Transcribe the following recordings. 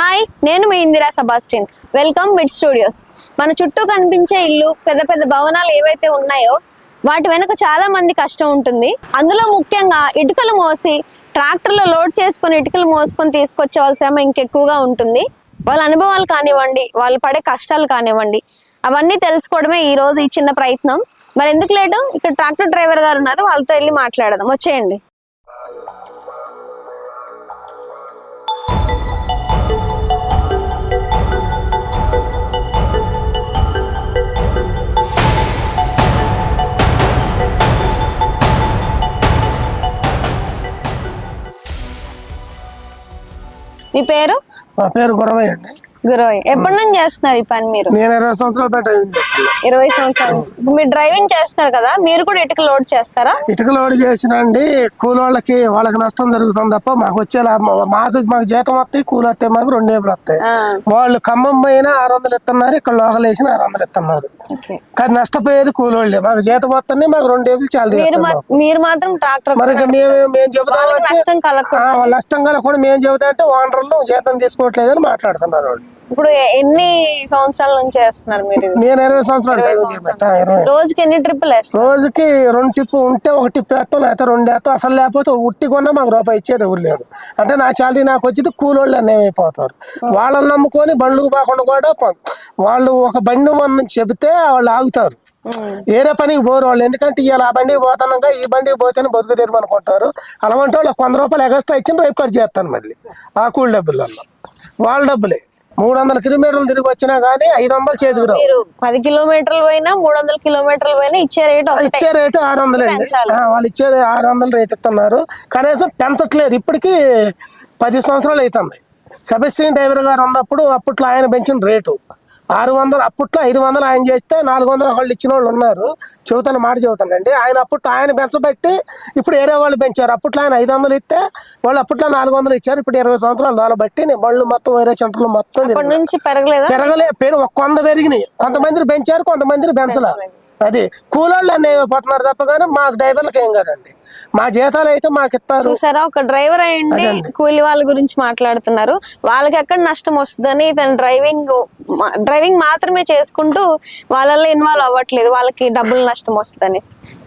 Hi నేను మీ Indira Sebastian. Welcome mid studios. మన చుట్టూ కనిపించే ఇల్లు పెద్ద పెద్ద భవనాలు ఏవైతే ఉన్నాయో వాటి వెనక చాలా మంది కష్టం ఉంటుంది. అందులో ముఖ్యంగా ఇటుకలు మోసి ట్రాక్టర్లో లోడ్ చేసుకొని ఇటుకలు మోసుకొని తీసుకొచ్చేవాళ్ళ శ్రమ ఇంకెక్కువగా ఉంటుంది. వాళ్ళ అనుభవాలు కానివ్వండి వాళ్ళు పడే కష్టాలు కానివ్వండి అవన్నీ తెలుసుకోవడమే ఈ రోజు ఈ చిన్న ప్రయత్నం. మరి ఎందుకు లేటు? ఇక్కడ ట్రాక్టర్ డ్రైవర్ గారు ఉన్నారు వాళ్ళతో వెళ్ళి మాట్లాడదాం. వచ్చేయండి. మీ పేరు? మా పేరు గురవయ్య అండి. గురవయ్య ఎప్పటి నుంచి చేస్తున్నారు ఈ పని మీరు? నేను ఇరవై సంవత్సరాలు పెట్ట ఇరవై సంవత్సరాల నుంచి. ఇప్పుడు మీరు డ్రైవింగ్ చేస్తున్నారు కదా మీరు కూడా ఇటుక లోడ్ చేస్తారా? ఇటుక లోడ్ చేసిన అండి కూలి వాళ్ళకి నష్టం జరుగుతుంది తప్ప మాకు వచ్చే మాకు మాకు జీతం వస్తాయి కూలి వస్తాయి మాకు రెండు ఏపులు వస్తాయి. వాళ్ళు ఖమ్మం పోయినా ఆరు వందలు ఇస్తున్నారు ఇక్కడ లోకల్ వేసిన ఆరు వందలు ఇస్తున్నారు. కానీ నష్టపోయేది కూలి వాళ్ళే. మాకు జీతం వస్తున్నాయి మాకు రెండు ఏపులు చాలా మీరు మాత్రం ట్రాక్టర్ మరి మేము మేము చెబుతామంటే నష్టం కలగకుండా మేము చెబుతా అంటే ఓనర్లు జీతం తీసుకోవట్లేదని మాట్లాడుతున్నారు వాళ్ళు. ఇప్పుడు ఎన్ని సంవత్సరాల నుంచి చేస్తున్నారు మీరు? నేను ఇరవై సంవత్సరాలు రోజుకి ఎన్ని ట్రిప్పులు వేస్తారు? రోజుకి రెండు టిప్పు ఉంటే ఒక టిప్పు వేస్తాం లేకపోతే రెండు వేస్తాం. అసలు లేకపోతే ఉట్టి కొన్నా మాకు రూపాయి ఇచ్చేది ఎవరు లేదు అంటే నా చాలరీ నాకు వచ్చేది కూలోళ్ళు అన్నీ అయిపోతారు. వాళ్ళని నమ్ముకొని బండ్లకు పోకుండా కూడా వాళ్ళు ఒక బండి ఉందని చెబితే వాళ్ళు ఆగుతారు. వేరే పనికి పోరు వాళ్ళు. ఎందుకంటే ఇవాళ ఆ బండికి పోతానుగా ఈ బండికి పోతేనే బతుకు తెరువు అనుకుంటారు అలాంటి వాళ్ళకి వంద రూపాయలు ఎక్స్ట్రా ఇచ్చిన రేపు కట్ చేస్తాను మళ్ళీ. ఆ కూలి డబ్బులలో వాళ్ళ డబ్బులే. మూడు వందల కిలోమీటర్లు తిరిగి వచ్చినా కానీ ఐదు వందలు చేతికి రావు. మీరు పది కిలోమీటర్లు పోయినా మూడు వందల కిలోమీటర్లు పోయినా ఇచ్చే రేట్ ఒకటే. ఇచ్చే రేటు ఆరు వందలు అండి. పెంచాలి. వాళ్ళు ఇచ్చేది ఆరు వందలు రేట్ ఇస్తున్నారు. కనీసం పెంచట్లేదు. ఇప్పటికీ పది సంవత్సరాలు అవుతుంది. సెబస్టిన్ డ్రైవర్ గారు ఉన్నప్పుడు అప్పట్లో ఆయన పెంచిన రేటు. ఆరు వందలు అప్పట్లో ఐదు వందలు ఆయన చేస్తే నాలుగు వందల వాళ్ళు ఇచ్చిన వాళ్ళు ఉన్నారు. చెబుతాను మాట చెబుతానండి. ఆయన అప్పట్లో ఆయన పెంచబెట్టి ఇప్పుడు వేరే వాళ్ళు పెంచారు. అప్పట్లో ఆయన ఐదు వందలు ఇస్తే వాళ్ళు అప్పట్లో నాలుగు వందలు ఇచ్చారు. ఇప్పుడు ఇరవై సంవత్సరాలు బట్టి నేను బళ్ళు మొత్తం వేరే సెంటర్లు మొత్తం పెరగలే. పేరు ఒక వంద పెరిగినాయి. కొంతమందిని పెంచారు కొంతమందిని పెంచలే అది కూలోళ్ళు అన్నీ పోతున్నారు తప్ప కానీ మాకు డ్రైవర్లకు ఏం కదండి. మా జీతాలు అయితే మాకు ఇస్తారు. చూసారా ఒక డ్రైవర్ అయ్యండి కూలి వాళ్ళ గురించి మాట్లాడుతున్నారు. వాళ్ళకి ఎక్కడ నష్టం వస్తుందని తను డ్రైవింగ్ డ్రైవింగ్ మాత్రమే చేసుకుంటూ వాళ్ళలో ఇన్వాల్వ్ అవ్వట్లేదు. వాళ్ళకి డబ్బులు నష్టం వస్తుందని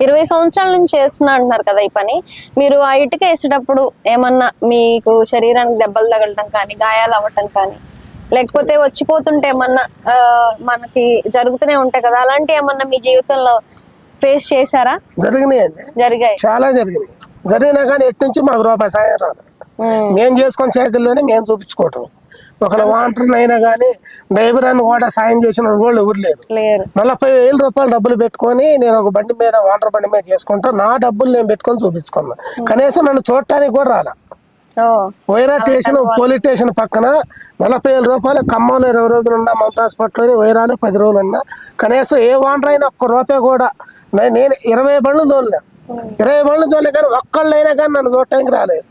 ఇరవై సంవత్సరాల నుంచి చేస్తున్నా అంటున్నారు కదా ఈ పని. మీరు ఆ ఇటుక వేసేటప్పుడు ఏమన్నా మీకు శరీరానికి దెబ్బలు తగలటం కానీ గాయాలు అవ్వటం కానీ లేకపోతే వచ్చిపోతుంటే ఏమన్నా మనకి జరుగుతూనే ఉంటాయి కదా. అలాంటి ఏమన్నా మీ జీవితంలో ఫేస్ చేశారా? జరిగినాయండి జరిగాయి. చాలా జరిగినాయి. జరిగినా కానీ ఎటు నుంచి మాకు రూపాయి సాయం రాదు. మేము. చేసుకొని చేతుల్లోనే మేము చూపించుకోవటం. ఒకళ్ళ వాంటర్ అయినా కానీ డ్రైవర్ అని కూడా సాయం చేసిన వాళ్ళు ఎవరు లేరు. నలభై వేల రూపాయలు డబ్బులు పెట్టుకొని నేను ఒక బండి మీద వాటర్ బండి మీద చేసుకుంటా నా డబ్బులు నేను పెట్టుకొని చూపించుకున్నా. కనీసం నన్ను చూడటానికి కూడా రాలా. వైరా స్టేషన్ పోలీస్ స్టేషన్ పక్కన నలభై వేల రూపాయలు ఖమ్మంలో ఇరవై రోజులు ఉన్నా మమతా హాస్పిటల్లో వైరాలు పది రోజులు ఉన్నా కనీసం ఏ వాంటర్ అయినా ఒక్క రూపాయి కూడా నేను ఇరవై బండ్లు తోలినా. ఇరవై బండ్లు తోలే కానీ ఒక్కళ్ళైనా కానీ నన్ను చూడటానికి రాలేదు.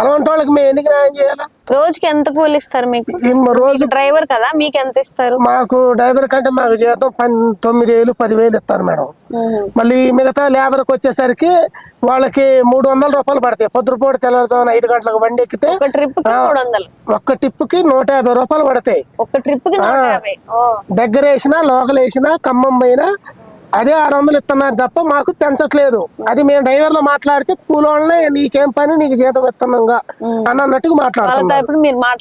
అలాంటి వాళ్ళకి మేము ఎందుకు న్యాయం చేయాలా? రోజుకి ఎంత కూలి ఇస్తారు మీకు? రోజు డ్రైవర్ కదా మీకు ఎంత ఇస్తారు? మాకు డ్రైవర్ కంటే మాకు జీతం పన్ తొమ్మిది వేలు పదివేలు ఇస్తారు మేడం. మళ్ళీ మిగతా లేబర్కి వచ్చేసరికి వాళ్ళకి మూడు వందల రూపాయలు పడతాయి. పొద్దుపూట తెల్లారుతామని ఐదు గంటలకు బండి ఎక్కితే ఒక ట్రిప్కి ఒక్క నూట యాభై రూపాయలు పడతాయి. ఒక ట్రిప్కి దగ్గర వేసినా లోకల్ వేసినా ఖమ్మం పోయినా అదే ఆరు వందలు ఇస్తున్నారు తప్ప మాకు పెంచట్లేదు. అది మేము డ్రైవర్లో మాట్లాడితే కూలోళ్ళనే నీకేం పని నీకు జీతం ఇస్తున్నాగా అని అన్నట్టుగా మాట్లాడుతున్నాం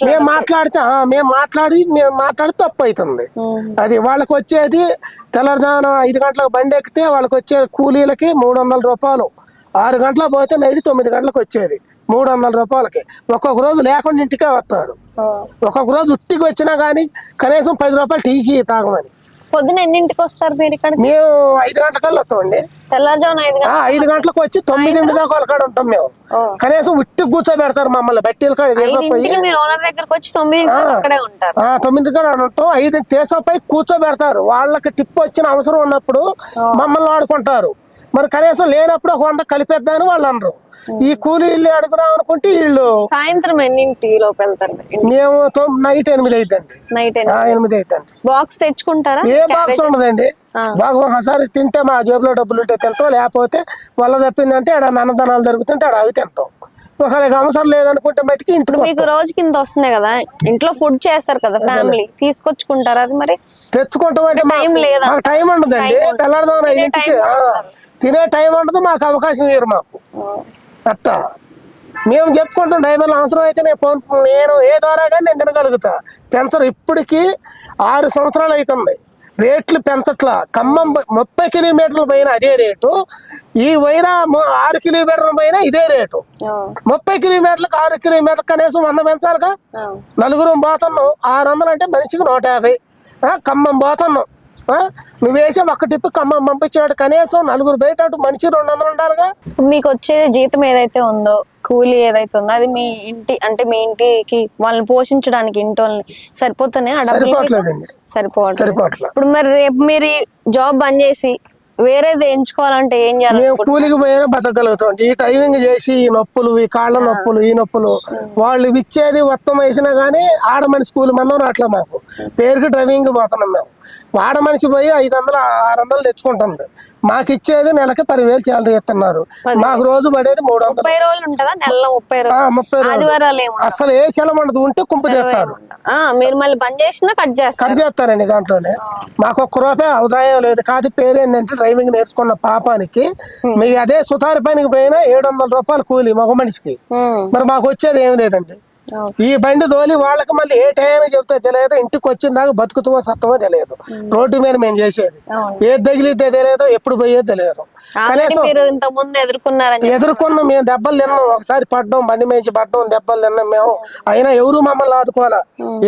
మేము మాట్లాడితే మేము మాట్లాడి మేము మాట్లాడి తప్పు అవుతుంది అది వాళ్ళకి వచ్చేది తెల్లవారుజామున ఐదు గంటలకు బండి ఎక్కితే వాళ్ళకి వచ్చే కూలీలకి మూడు వందల రూపాయలు. ఆరు గంటలకు పోతే నైట్ తొమ్మిది గంటలకు వచ్చేది మూడు వందల రూపాయలకి. ఒక్కొక్క రోజు లేకుండా ఇంటికే వస్తారు. ఒక్కొక్క రోజు ఉట్టికి వచ్చినా కానీ కనీసం పది రూపాయలు టీకి తాగమని. పొద్దున ఎన్నింటికి వస్తారు మీరు ఇక్కడ మేము ఐదు గంటలకల్లా వస్తామండి. ఐదు గంటలకు వచ్చి తొమ్మిదింటి దాకా వాళ్ళ కాడ ఉంటాం మేము. కనీసం ఉట్టి కూర్చోబెడతారు మమ్మల్ని వచ్చి తొమ్మిది కాడ ఉంటాం. ఐదు తీసపై కూర్చోబెడతారు. వాళ్ళకి టిప్ వచ్చిన అవసరం ఉన్నప్పుడు మమ్మల్ని వాడుకుంటారు మరి కనీసం లేనప్పుడు ఒక వంద కలిపేద్దామని వాళ్ళు అనరు. ఈ కూలీ ఇల్లు అడుగుదాం అనుకుంటే వీళ్ళు సాయంత్రం ఎన్నింటి లోపు వెళ్తారు మేము నైట్ ఎనిమిది అయిద్దండి. నైట్ ఎనిమిది. అయిద్దండి. బాక్స్ తెచ్చుకుంటారా? ఏ బాక్స్ ఉండదండి. బాగా ఒకసారి తింటే మా జేబులో డబ్బులు ఉంటే తింటాం లేకపోతే వల్ల తప్పిందంటే ఆడ అన్నదానాలు జరుగుతుంటే ఆడ ఆగి తింటాం. ఒకరికి అవసరం లేదనుకుంటే మట్టికి ఇంటికి మీకు రోజుకి ఇంత వస్తున్నాయి కదా ఇంట్లో ఫుడ్ చేస్తారు కదా ఫ్యామిలీ తీసుకొచ్చుకుంటారు అది మరి? తెచ్చుకుంటాం అంటే టైం లేదా? టైం ఉండదండి. తెల్లారుదాం తినే ఇంటికి తినే టైం ఉండదు మాకు అవకాశం ఇవ్వరు మాకు. అట్టా. మేము చెప్పుకుంటాం డ్రైవర్లు అవసరం అయితే నేను ఫోన్ నేను ఏ ద్వారా కానీ నేను తినగలుగుతా. పెంచరు ఇప్పటికి ఆరు సంవత్సరాలు అవుతుంది రేట్లు పెంచట్లా. ఖమ్మం ముప్పై కిలోమీటర్ల పైన అదే రేటు. ఈ ము- ఆరు కిలోమీటర్ల పైన ఇదే రేటు. ముప్పై కిలోమీటర్లకు ఆరు కిలోమీటర్లు కనీసం వంద పెంచాలిగా? నలుగురు పోతున్నాం. ఆరు వందలు అంటే మనిషికి నూట యాభై. ఖమ్మం పోతున్నాం. నువ్వు వేసే ఒక్క టిప్పు ఖమ్మం పంపించాడు కనీసం నలుగురు బయట మనిషి రెండు వందలు ఉండాలిగా? మీకు వచ్చే జీతం ఏదైతే ఉందో కూలీ ఏదైతే ఉందో అది మీ ఇంటి అంటే మీ ఇంటికి వాళ్ళని పోషించడానికి ఇంటి వాళ్ళని సరిపోతున్నాయి సరిపోవట్లేదు. ఇప్పుడు మరి రేపు మీరు జాబ్ బంద్ చేసి వేరేది ఎంచుకోవాలంటే ఏం చేయాలి మేము కూలికి పోయినా బతకగలుగుతాం. ఈ టైమింగ్ చేసి ఈ నొప్పులు ఈ కాళ్ళ నొప్పులు ఈ నొప్పులు. వాళ్ళు ఇచ్చేది మొత్తం వేసినా కానీ ఆడ మనిషి కూలి మందం రావట్లే మాకు. పేరుకి డ్రైవింగ్ పోతున్నాం మేము. ఆడ మనిషి పోయి ఐదు వందలు ఆరు వందలు తెచ్చుకుంటుంది. మాకు ఇచ్చేది నెలకి పదివేలు శాలరీ ఇస్తున్నారు. మాకు రోజు పడేది మూడు వందలు. ముప్పై రోజులు ఉంటుందా? నెలలో ముప్పై రోజులు? ముప్పై అసలు ఏ సెలవు ఉండదు. ఉంటే కుంపు చేస్తారు. ఆ, మీరు మళ్ళీ బంద్ చేసినా కట్ చేస్తారు. కట్ చేస్తారండి దాంట్లోనే. మాకు ఒక్క రూపాయి ఆదాయం లేదు. కాదు పేరు ఏంటంటే డ్రైవింగ్ నేర్చుకున్న పాపానికి మీ అదే సుతారి పనికి పోయినా ఏడు వందల రూపాయలు కూలి మగ మనిషికి ఉమ్. మరి మాకు వచ్చేది ఏమి లేదండి. ఈ బండి తోలి వాళ్ళకి మళ్ళీ ఏ టైం చెప్తే తెలియదు ఇంటికి వచ్చిన దాకా బతుకుతామో సత్తమో తెలియదు. రోడ్డు మీద మేము చేసేది. ఏది తగిలితే తెలియదు ఎప్పుడు పోయేది తెలియదు. కనీసం. ఎదుర్కొన్న మేము దెబ్బలు తిన్నాం ఒకసారి పడ్డాం బండి మేంచి పడ్డాం దెబ్బలు తిన్నాం మేము. అయినా ఎవరు మమ్మల్ని ఆదుకోవాలా?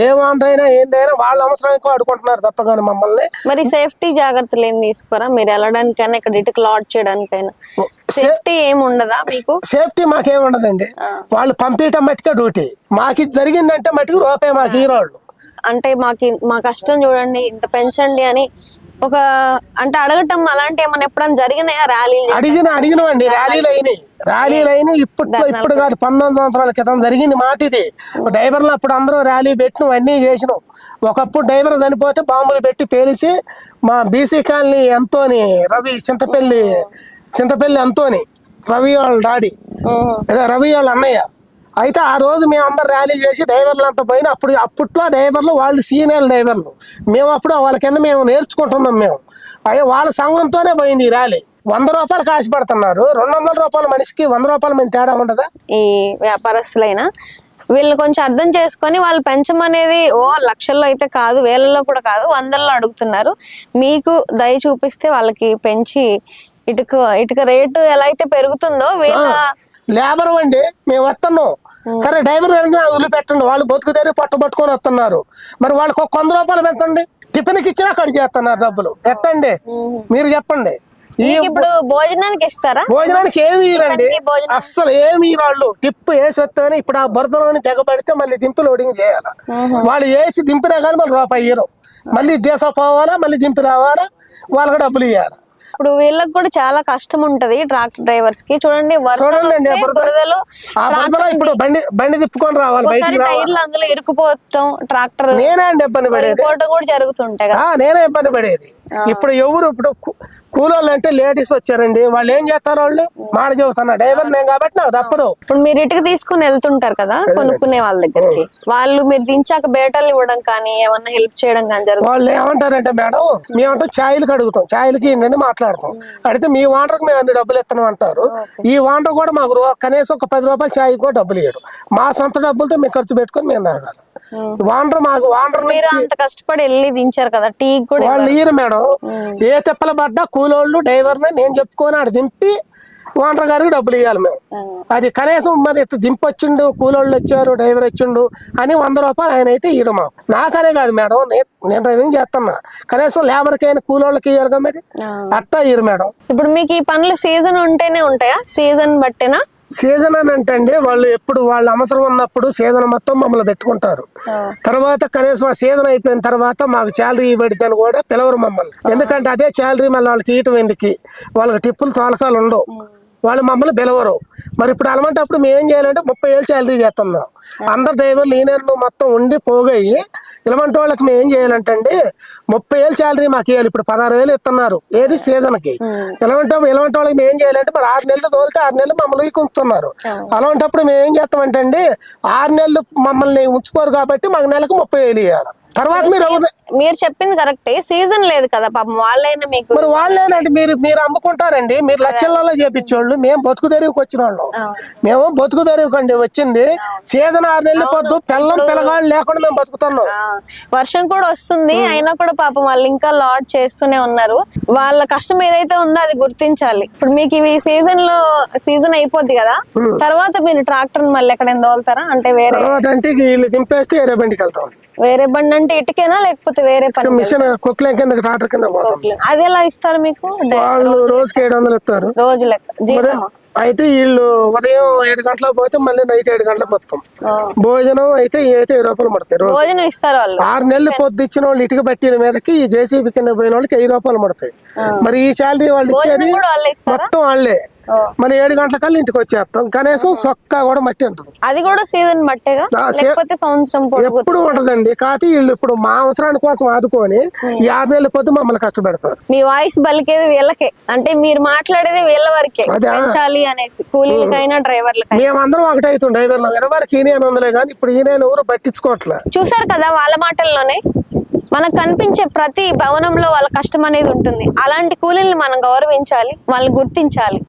ఏ వంటైనా ఏందైనా వాళ్ళ అవసరానికి ఆడుకుంటున్నారు తప్ప కానీ మమ్మల్ని. మరి సేఫ్టీ జాగ్రత్తలు ఏం తీసుకోరా? మీరు వెళ్ళడానికైనా ఇక్కడ ఇటుక లాడ్ చేయడానికైనా. సేఫ్టీ ఏం ఉండదా మీకు? సేఫ్టీ మాకేం ఉండదండి. వాళ్ళు పంపించటం మట్టుకే డ్యూటీ. మాకు జరిగిందంటే మట్టుకు రూపాయి మాకు ఈ వాళ్ళు అంటే మాకు మా కష్టం చూడండి ఇంత పెంచండి అని ఒక అంటే అడగటం అలాంటి ఏమైనా ఎప్పుడైనా జరిగినాయా ర్యాలీలు? అడిగిన అడిగినవండి ర్యాలీలు అయినాయి. ర్యాలీలు అయినాయి. ఇప్పుడు ఇప్పుడు కాదు పంతొమ్మిది సంవత్సరాల క్రితం జరిగింది మాట ఇది డ్రైవర్లు అప్పుడు అందరూ ర్యాలీ పెట్టినాం అన్నీ చేసినాం. ఒకప్పుడు డ్రైవర్ చనిపోతే బాంబులు పెట్టి పేలిచి మా బీసీ కాలనీ ఎంతోని రవి చింతపల్లి చింతపల్లి ఎంతోని రవి వాళ్ళ డాడీ. రవి వాళ్ళ అన్నయ్య. అయితే ఆ రోజు మేము అందరు ర్యాలీ చేసి డ్రైవర్లు అంతా పోయిన అప్పుడు అప్పట్లో డ్రైవర్లు వాళ్ళు సీనియర్ డ్రైవర్లు. మేము అప్పుడు వాళ్ళ కింద మేము నేర్చుకుంటున్నాం మేము. అయ్యో వాళ్ళ సంఘంతోనే పోయింది ఈ ర్యాలీ. వంద రూపాయలు కాసి పెడుతున్నారు. రెండు వందల రూపాయల మనిషికి వంద రూపాయల మంది తేడా ఉండదా? ఈ వ్యాపారస్తులైనా వీళ్ళు కొంచెం అర్థం చేసుకొని వాళ్ళు పెంచమనేది ఓ లక్షల్లో అయితే కాదు వేలల్లో కూడా కాదు వందల్లో అడుగుతున్నారు. మీకు దయ చూపిస్తే వాళ్ళకి పెంచి ఇటుక ఇటుక రేటు ఎలా అయితే పెరుగుతుందో వీళ్ళ లేబర్ అండి మేము వస్తున్నాం. సరే డ్రైవర్ గారిని వదిలిపెట్టండి. వాళ్ళు బతుకు తెరి పట్టు పట్టుకొని వస్తున్నారు. మరి వాళ్ళకి ఒక వంద రూపాయలు పెంచండి. టిఫిన్కి ఇచ్చినా కట్ చేస్తున్నారు డబ్బులు. ఎట్టండి? మీరు చెప్పండి. ఇప్పుడు భోజనానికి ఇస్తారా? భోజనానికి ఏమి ఇరండి అస్సలు ఏమి ఇరాళ్ళు టిప్పు వేసి వస్తేనే ఇప్పుడు ఆ బురదలోని తెగబడితే మళ్ళీ దింపి లోడింగ్ చేయాలి. వాళ్ళు వేసి దింపినా కానీ మళ్ళీ రూపాయి ఇయ్యరు. మళ్ళీ దేశం పోవాలా మళ్ళీ దింపి రావాలా వాళ్ళకి డబ్బులు ఇవ్వాలి ఇప్పుడు వీళ్ళకి కూడా చాలా కష్టం ఉంటది ట్రాక్టర్ డ్రైవర్స్కి. చూడండి. బురదలో ఇప్పుడు బండి బండి తిప్పుకొని రావాలి టైర్లు అందులో ఇరుకుపోవటం ట్రాక్టర్ నేనే అండి ఇబ్బంది పడేది. కూడా జరుగుతుంటాయి నేనే ఇబ్బంది పడేది. ఇప్పుడు ఎవరు ఇప్పుడు కూలోళ్ళు అంటే లేడీస్ వచ్చారండి. వాళ్ళు ఏం చేస్తారు వాళ్ళు? మాట చెబుతున్నా డ్రైవర్ నేను కాబట్టి నాకు తప్పదు. ఇప్పుడు మీరు ఇటుక తీసుకుని వెళ్తుంటారు కదా కొనుక్కునే వాళ్ళ దగ్గరికి. వాళ్ళు మీరు దించాక బేటలు ఇవ్వడం కానీ ఏమన్నా హెల్ప్ చేయడం కానీ జరుగుతుంది? వాళ్ళు ఏమంటారంటే మేడం మేమంటే ఛాయలకు అడుగుతాం ఛాయలకి ఏంటంటే మాట్లాడతాం. అడిగితే మీ వాంటర్కి మేము అన్ని డబ్బులు ఇస్తున్నాం అంటారు. ఈ వాంటర్ కూడా మాకు కనీసం ఒక పది రూపాయలు ఛాయకి కూడా డబ్బులు ఇవ్వడు మా సొంత డబ్బులతో మేము ఖర్చు పెట్టుకొని మేము తాగాలి. వాంటర్ మాకు వాంటర్ మీరు అంత కష్టపడి వెళ్ళి దించారు కదా టీ కూడా వాళ్ళు ఇయ్యరు మేడం. ఏ తెప్పలు పడ్డా కూలోళ్ళు డ్రైవర్ని నేను చెప్పుకొని ఆడ దింపి ఓనర్ గారికి డబ్బులు ఇవ్వాలి మేము. అది కనీసం మరి ఇట్లా దింపొచ్చిండు కూలోళ్ళు వచ్చారు డ్రైవర్ వచ్చిండు అని వంద రూపాయలు ఆయన అయితే ఇవ్వడం మాకు. నాకనే కాదు మేడం నేను డ్రైవింగ్ చేస్తున్నా. కనీసం లేబర్కి అయినా కూలోళ్ళకి ఇవ్వాలి కదా మరి. అట్టా ఇయ్యరు మేడం. ఇప్పుడు మీకు ఈ పనులు సీజన్ ఉంటేనే ఉంటాయా? సీజన్ బట్టేనా? సీజన్ అని అంటే అండి వాళ్ళు ఎప్పుడు వాళ్ళ అవసరం ఉన్నప్పుడు సీజన్ మొత్తం మమ్మల్ని పెట్టుకుంటారు. తర్వాత కనీసం ఆ సీజన్ అయిపోయిన తర్వాత మాకు శాలరీ ఇవ్వడిద్దని కూడా పిలవరు మమ్మల్ని. ఎందుకంటే అదే శాలరీ మళ్ళీ వాళ్ళకి ఇయటం ఎందుకు? వాళ్ళకి టిప్పులు తోలకాలు ఉండవు. వాళ్ళు మమ్మల్ని పిలవరు. మరి ఇప్పుడు అలాంటప్పుడు మేము ఏం చేయాలంటే ముప్పై వేలు శాలరీ చేస్తాం మేము. అందరు డ్రైవర్లు ఈయన మొత్తం ఉండి పోగయ్యి ఇలాంటి వాళ్ళకి మేము ఏం చేయాలంటే అండి ముప్పై వేలు శాలరీ మాకు ఇవ్వాలి ఇప్పుడు పదహారు వేలు ఇస్తున్నారు ఏది సీజన్కి ఇలాంటప్పుడు ఇలాంటి వాళ్ళకి మేము ఏం చేయాలంటే మరి ఆరు నెలలు తోలితే ఆరు నెలలు మమ్మల్ని ఉంచుతున్నారు అలాంటప్పుడు మేము ఏం చేస్తామంటే అండి ఆరు నెలలు మమ్మల్ని ఉంచుకోరు కాబట్టి మాకు నెలకు ముప్పై వేలు ఇవ్వాలి తర్వాత మీరు మీరు చెప్పింది కరెక్టే సీజన్ లేదు కదా పాపం. వాళ్ళైనా మీకు మరి వాళ్ళేనండి మీరు మీరు అమ్ముకుంటారండి. మీరు లక్షలలో చేపించేవాళ్ళు. మేము బతుకు తెరువుకి వచ్చిన వాళ్ళం మేము బతుకు తెరువుకండి. వచ్చింది. సీజన్ ఆరు నెలలు పొద్దు. పిల్లం పిల్లగాళ్ళు లేకుండా మేము బతుకుతున్నాం. వర్షం కూడా వస్తుంది. అయినా కూడా పాపం వాళ్ళు ఇంకా లాడ్ చేస్తూనే ఉన్నారు. వాళ్ళ కష్టం ఏదైతే ఉందో అది గుర్తించాలి. ఇప్పుడు మీకు ఇవి సీజన్లో సీజన్ అయిపోద్ది కదా. తర్వాత మీరు ట్రాక్టర్ మళ్ళీ ఎక్కడైనా తోలుతారా? అంటే వేరే అంటే వీళ్ళు దింపేస్తే వేరే బండికి వెళ్తాం. వేరే బండి అంటే ఇటుకేనా లేకపోతే వేరే పని మిషన్ కుక్కలేం కింద ట్రాక్టర్ కింద పోతాం? అది ఎలా ఇస్తారు మీకు? వాళ్ళు రోజుకి ఏడు వందలు ఇస్తారు. రోజు లెక్క. అయితే వీళ్ళు ఉదయం ఏడు గంటలకు పోతే మళ్ళీ నైట్ ఏడు గంటలకు వస్తాం ఆ. భోజనం అయితే అయితే వెయ్యి రూపాయలు పడతాయి భోజనం ఇస్తారు వాళ్ళు. ఆరు నెలలు పొద్దు ఇచ్చిన వాళ్ళు ఇటుక బట్టీల మీదకి ఈ జేసీబీ కింద పోయిన వాళ్ళకి వెయ్యి రూపాయలు పడతాయి. మరి ఈ శాలరీ వాళ్ళు ఇచ్చేది మొత్తం వాళ్ళే. మరి ఏడు గంటల కల్లా ఇంటికి వచ్చేస్తాం. కనీసం సొక్కా కూడా మట్టి ఉంటుంది. అది కూడా సీజన్ లేకపోతే సంవత్సరం ఎప్పుడు ఉంటదండి. కాకపోతే వీళ్ళు ఇప్పుడు మా అవసరాని కోసం ఆదుకొని ఆరు నెలల పొద్దు మమ్మల్ని కష్టపెడతారు. మీ వాయిస్ బలికేది వీళ్ళకే. అంటే మీరు మాట్లాడేది వీళ్ళ వరకే? పెంచాలి అనేసి కూలీలకైనా డ్రైవర్లకైనా. మేమందరం ఒకటే అవుతుంది డ్రైవర్లు ఎవరికి ఈయన వందలే కానీ ఇప్పుడు ఈయన ఎవరు పట్టించుకోవట్లే. చూసారు కదా వాళ్ళ మాటల్లోనే? మనకు కనిపించే ప్రతి భవనంలో వాళ్ళ కష్టం అనేది ఉంటుంది. అలాంటి కూలీల్ని మనం గౌరవించాలి వాళ్ళని గుర్తించాలి.